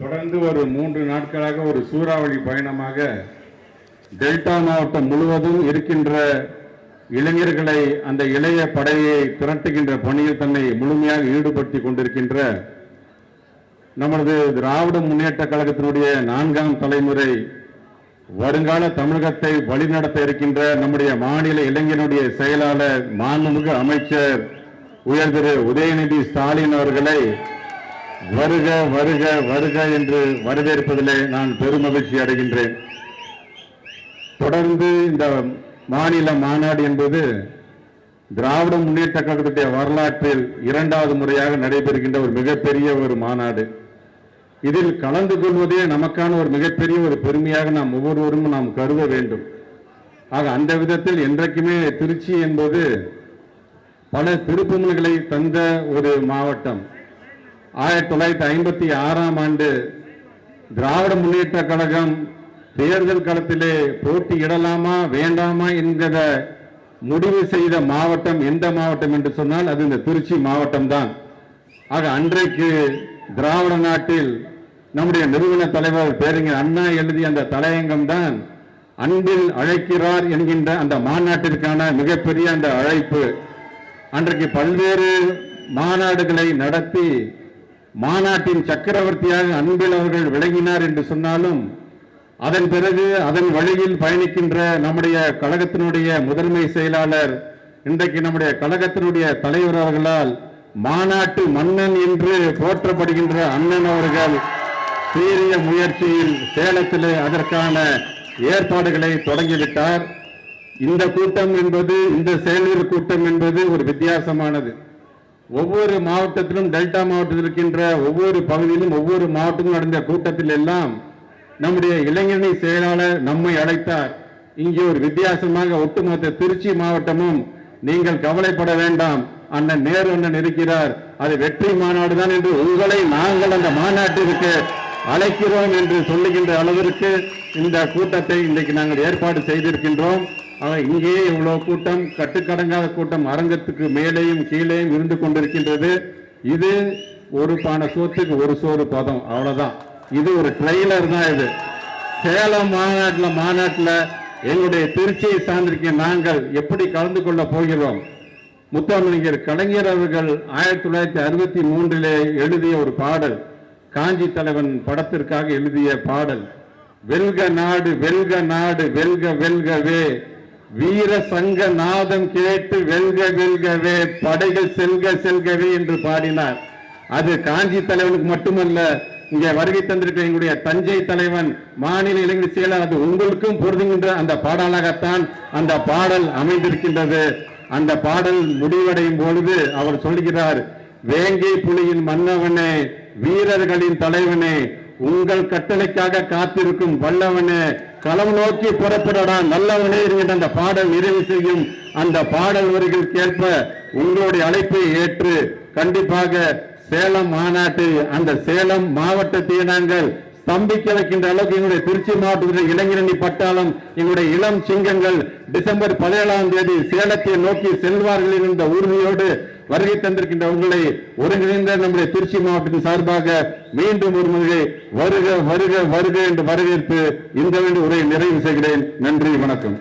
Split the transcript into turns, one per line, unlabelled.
தொடர்ந்து ஒரு மூன்று நாட்களாக ஒரு சூறாவளி பயணமாக டெல்டா மாவட்டம் முழுவதும் இருக்கின்ற இளைஞர்களை அந்த இளைய படையை திரட்டுகின்ற பணியில் தன்னை முழுமையாக ஈடுபடுத்தி கொண்டிருக்கின்ற நமது திராவிட முன்னேற்ற கழகத்தினுடைய நான்காம் தலைமுறை வருங்கால தமிழகத்தை வழிநடத்த இருக்கின்ற நம்முடைய மாநில இளைஞனுடைய செயலாளர் மாண்புமிகு அமைச்சர் உயர் திரு உதயநிதி ஸ்டாலின் அவர்களை வருக வருக வருக என்று வரவேற்பதிலே நான் பெருமகிழ்ச்சி அடைகின்றேன். தொடர்ந்து இந்த மாநில மாநாடு என்பது திராவிட முன்னேற்ற கழகத்துடைய வரலாற்றில் இரண்டாவது முறையாக நடைபெறுகின்ற ஒரு மிகப்பெரிய ஒரு மாநாடு. இதில் கலந்து கொள்வதே நமக்கான ஒரு மிகப்பெரிய ஒரு பெருமையாக நாம் ஒவ்வொருவரும் நாம் கருத வேண்டும். ஆக அந்த விதத்தில் என்றைக்குமே திருச்சி என்பது பல திருப்புமல்களை தந்த ஒரு மாவட்டம். ஆயிரத்தி தொள்ளாயிரத்தி ஐம்பத்தி ஆறாம் ஆண்டு திராவிட முன்னேற்ற கழகம் தேர்தல் களத்திலே போட்டியிடலாமா வேண்டாமா என்கிற முடிவு செய்த மாவட்டம் எந்த மாவட்டம் என்று சொன்னால் அது இந்த திருச்சி மாவட்டம் தான். ஆக அன்றைக்கு திராவிட நாட்டில் நம்முடைய நிறுவன தலைவர் பேரறிஞர் அண்ணா எழுதிய அந்த தலையங்கம் தான் அன்பில் அழைக்கிறார் என்கின்ற அந்த மாநாட்டிற்கான மிகப்பெரிய அந்த அழைப்பு. அன்றைக்கு பல்வேறு மாநாடுகளை நடத்தி மாநாட்டின் சக்கரவர்த்தியாக அன்பில் அவர்கள் விளங்கினார் என்று சொன்னாலும் அதன் பிறகு அதன் வழியில் பயணிக்கின்ற நம்முடைய கழகத்தினுடைய முதன்மை செயலாளர் இன்றைக்கு நம்முடைய கழகத்தினுடைய தலைவர் அவர்களால் மாநாட்டு மன்னன் என்று போற்றப்படுகின்ற அண்ணன் அவர்கள் சீரிய முயற்சியில் சேலத்திலே அதற்கான ஏற்பாடுகளை தொடங்கிவிட்டார். இந்த கூட்டம் என்பது இந்த செயலில் கூட்டம் என்பது ஒரு வித்தியாசமானது. ஒவ்வொரு மாவட்டத்திலும் டெல்டா மாவட்டத்தில் இருக்கின்ற ஒவ்வொரு பகுதியிலும் ஒவ்வொரு மாவட்டமும் நடந்த கூட்டத்தில் எல்லாம் நம்முடைய இளைஞரணி செயலாளர் நம்மை அழைத்தார். இங்கே ஒரு வித்தியாசமாக ஒட்டுமொத்த திருச்சி மாவட்டமும் நீங்கள் கவலைப்பட வேண்டாம். அண்ணன் நேரு அண்ணன் இருக்கிறார். அது வெற்றி மாநாடு தான் என்று உங்களை நாங்கள் அந்த மாநாட்டிற்கு அழைக்கிறோம் என்று சொல்லுகின்ற அளவிற்கு இந்த கூட்டத்தை இன்றைக்கு நாங்கள் ஏற்பாடு செய்திருக்கின்றோம். ஆனால் இங்கேயே இவ்வளவு கூட்டம் கட்டுக்கடங்காத கூட்டம் அரங்கத்துக்கு மேலேயும் கீழேயும் இருந்து கொண்டிருக்கின்றது. இது ஒரு பானை சோத்துக்கு ஒரு சோறு பதம் அவ்வளவுதான். இது ஒரு ட்ரெய்லர் தான் இது. சேலம் மாநாட்டில் மாநாட்டில் எங்களுடைய திருச்சியை சார்ந்திருக்க நாங்கள் எப்படி கலந்து கொள்ள போகிறோம்? முத்தமிழர் கலைஞர் அவர்கள் ஆயிரத்தி தொள்ளாயிரத்தி அறுபத்தி மூன்றிலே எழுதிய ஒரு பாடல் காஞ்சி தலைவன் படத்திற்காக எழுதிய பாடல் வெல்க நாடு வெல்க நாடு வெல்க வெல்கவே வீர சங்க நாதம் கேட்டு வெல்க வெல்கவே படைகள் செல்க செல்கவே என்று பாடினார். அது காஞ்சி தலைவனுக்கு மட்டுமல்ல இங்கே வருகை தந்திருக்க எங்களுடைய தஞ்சை தலைவன் மாநில இளைஞர் செயலர் அது உங்களுக்கும் பொருதுகின்ற அந்த பாடலாகத்தான் அந்த பாடல் அமைந்திருக்கின்றது. அந்த பாடல் முடிவடையும் பொழுது அவர் சொல்கிறார் வேங்கை புலியின் மன்னவனே வீரர்களின் தலைவனே உங்கள் கட்டளைக்காக காத்திருக்கும் வல்லவனே களம் நோக்கி புறப்படடா நல்லவனே என்கின்ற அந்த பாடல் நிறைவு செய்யும். அந்த பாடல் வரிகளுக்கேற்ப கேட்ப உங்களுடைய அழைப்பை ஏற்று கண்டிப்பாக சேலம் மாநாட்டு அந்த சேலம் மாவட்டத்தை நாங்கள் ஸ்தம்பிக்க வைக்கின்ற அளவுக்கு எங்களுடைய திருச்சி மாவட்டத்தில் இளைஞரணி பட்டாளம் எங்களுடைய இளம் சிங்கங்கள் டிசம்பர் பதினேழாம் தேதி சேலத்தை நோக்கி செல்வார்கள் என்ற உறுதியோடு வருகை தந்திருக்கின்ற உங்களை ஒருங்கிணைந்த நம்முடைய திருச்சி மாவட்டத்தின் சார்பாக மீண்டும் ஒரு முறை வருக வருக வருக என்று வரவேற்பு இந்த வேண்டிய உரையை நிறைவு செய்கிறேன். நன்றி வணக்கம்.